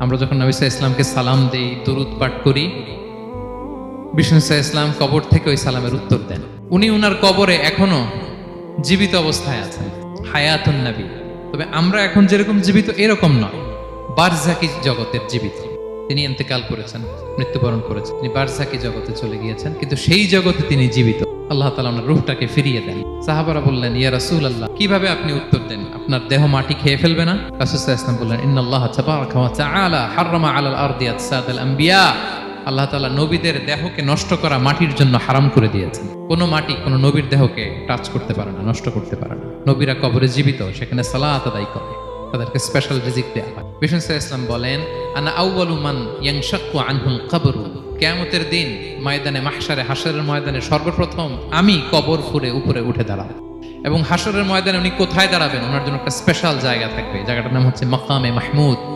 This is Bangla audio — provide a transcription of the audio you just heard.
আমরা যখন নবী সাল্লাল্লাহু ইসলামকে সালাম দেই, দরুদ পাঠ করি, বিষ্ণু সাল্লাল্লাহু ইসলাম কবর থেকে ওই সালামের উত্তর দেন। উনি উনার কবরে এখনও জীবিত অবস্থায় আছেন। হায়াতুন নবী। তবে আমরা এখন যেরকম জীবিত, এরকম নয়। বারজাকি জগতের জীবিত। তিনি ইন্তেকাল করেছেন, মৃত্যুবরণ করেছেন। তিনি বারজাকি জগতে চলে গিয়েছেন, কিন্তু সেই জগতে তিনি জীবিত। আল্লাহ তালা ওনার রূহটাকে ফিরিয়ে দেন। সাহাবারা বললেন, ইয়া রাসূল আল্লাহ কীভাবে আপনি উত্তর দেন? আপনার দেহ মাটি খেয়ে ফেলবে না? সাল্লাল্লাহু বললেন আম্বিয়া আল্লাহ তাআলা নবীদের দেহকে নষ্ট করা মাটির জন্য হারাম করে দিয়েছেন। কোনো মাটি কোনো নবীর দেহকে টাচ করতে পারে না, নষ্ট করতে পারে না। নবীরা কবরে জীবিত, সেখানে সালাত আদায় করে। তাদেরকে স্পেশাল রিজিক দেওয়া হয়। আলাইহি ওয়াসাল্লাম বলেন, আনা আউয়ালু মান ইয়ানশাক্কু আনহুল কবরু। কিয়ামতের দিন ময়দানে মাহসারে হাসরের ময়দানে সর্বপ্রথম আমি কবর ফুরে উপরে উঠে দাঁড়াব। এবং হাসরের ময়দানে উনি কোথায় দাঁড়াবেন? ওনার জন্য একটা স্পেশাল জায়গা থাকবে। জায়গাটার নাম হচ্ছে মকামে মাহমুদ।